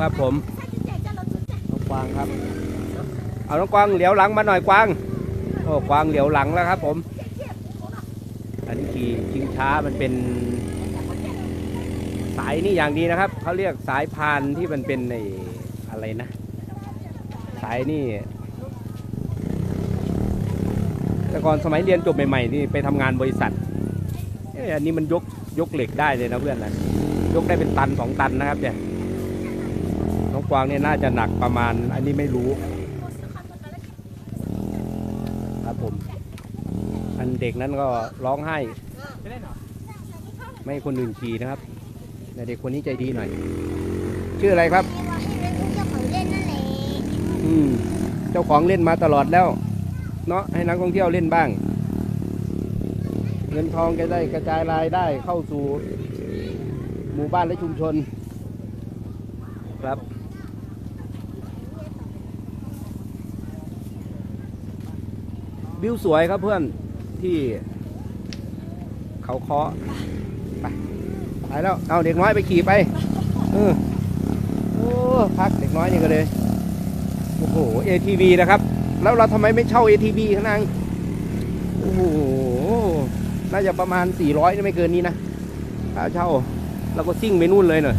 ครับผมน้องกวางครับ เอาน้องกวางเหลียวหลังมาหน่อยกวางโอ้กวางเหลียวหลังแล้วครับ ผม อันนี้ขี่ชิงช้ามันเป็น สายนี่อย่างดีนะครับเขาเรียกสายพานที่มันเป็นในอะไรนะ สายนี่แต่ก่อนสมัยเรียนจบใหม่ๆนี่ไปทำงานบริษัทเอ้ยอันนี้มันยกยกเหล็กได้เลยนะเพื่อนนะยกได้เป็นตันสองตันนะครับเนี่ยน้อง กวางเนี่ยน่าจะหนักประมาณ อันนี้ไม่รู้ครับผมอันเด็กนั้นก็ร้องไห้ไม่คนอื่นขี่นะครับแต่เด็กคนนี้ใจดีหน่อย ชื่ออะไรครับอืมเจ้าของเล่นมาตลอดแล้ว เนาะให้นักท่องเที่ยวเล่นบ้าง เงินทองจะได้กระจายรายได้เข้าสู่หมู่บ้านและชุมชนครับ วิวสวยครับเพื่อนที่เขาเคาะไปไปแล้วเอาเด็กน้อยไปขี่ไปเออโอ้พักเด็กน้อยนี่ก็เลยโอ้โห ATV นะครับ แล้วเราทำไมไม่เช่า ATV ข้างในโอ้โหน่าจะประมาณ 400ไม่เกินนี้นะถ้าเช่าเราก็ซิ่งไปนู่นเลยหน่อย